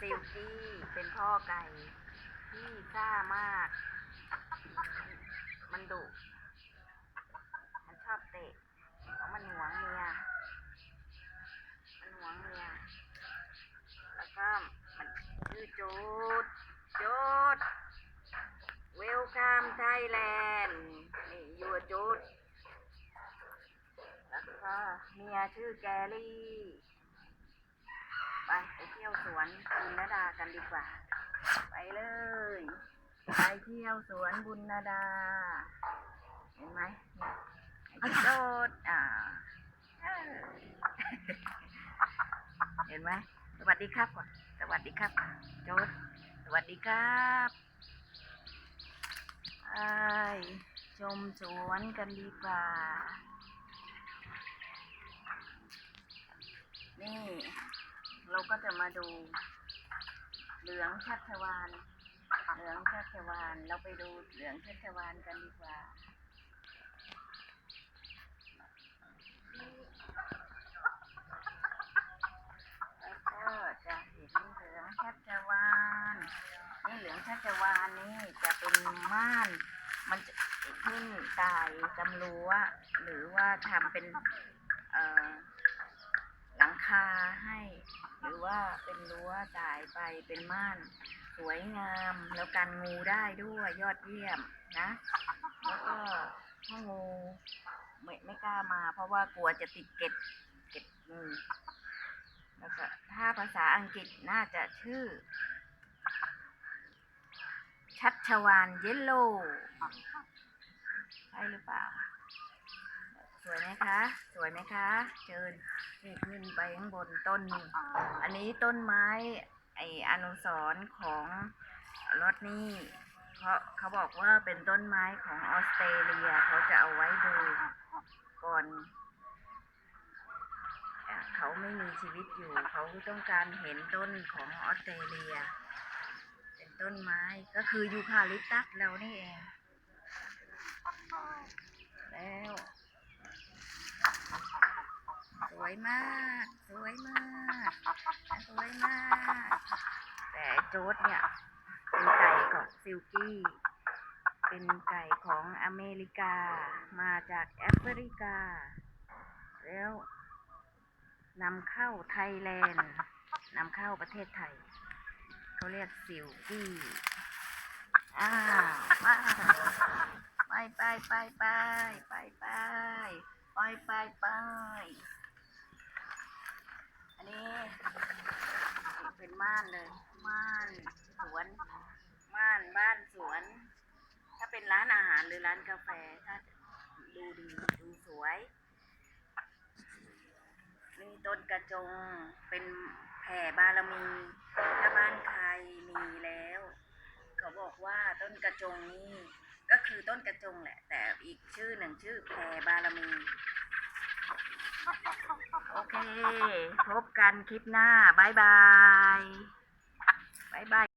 ซิลกี้เป็นพ่อไก่ที่ซ่ามาก มันดุ มันชอบเตะเพราะมันหวงเมีย มันหวงเมีย แล้วก็มันชื่อจูดจูด Welcome Thailand นี่อยู่จูดแล้วก็เมียชื่อแกลี่ ไปไปเที่ยวสวนบุญนาดา กันดีกว่า ไปเลย ไปเที่ยวสวนบุญนาดา เห็นไหมโดดอ่าเอเห็นไหมสวัสดีครับก่อนสวัสดีครับโจดสวัสดีครับไปชมสวนกันดีกว่า นี่ เราก็จะมาดู เหลืองชัชวานเหลืองชัชวานเราไปดูเหลืองชัชวานกันดีกว่าแล้วก็จะเห็นเหลืองชัชวานนี่เหลืองชัชวานนี่จะเป็นม่าน มันจะขึ้นตายจำรั้วหรือว่าทำเป็น เอ่อ หลังคาให้ หรือว่าเป็นรั้วจ่ายไปเป็นม่าน สวยงามแล้วกันงูได้ด้วยยอดเยี่ยมนะ แล้วก็ถ้างูไม่ไม่กล้ามา เพราะว่ากลัวจะติดเก็ดเก็ดงูแล้วก็ถ้าภาษาอังกฤษน่าจะชื่อ ชัชวานเยลโล่ใช่หรือเปล่า สวยไหมคะ สวยไหมคะเชิญนี่ขึ้นไปข้างบนต้น อันนี้ต้นไม้ไออนุสรของรถนี่เพราะเขาบอกว่าเป็นต้นไม้ของออสเตรเลียเขาจะเอาไว้ดูก่อนเขาไม่มีชีวิตอยู่ เขาต้องการเห็นต้นของออสเตรเลีย เป็นต้นไม้ก็คือยูคาลิปตัสเรานี่เอง แล้ว วยมาก สวยมาก สวยมาก แต่โจ๊ดเนี่ย เป็นไก่ของซิลกี้ เป็นไก่ของอเมริกา มาจากแอฟริกา แล้วนำเข้าไทยแลนด์นำเข้าประเทศไทย เขาเรียกซิลกี้ อ้าวมาไปไปไปไปไปไปไปไปไป อันนี้เป็นม่านเลย ม่านสวน ม่านบ้านสวน ถ้าเป็นร้านอาหารหรือร้านกาแฟถ้าดูดีดูสวยนี่ต้นกระจงเป็นแผ่บารมี ถ้าบ้านใครมีแล้วเขาบอกว่าต้นกระจงนี่ก็คือต้นกระจงแหละ แต่อีกชื่อหนึ่งชื่อแผ่บารมี พบกันคลิปหน้าบายบายบายบาย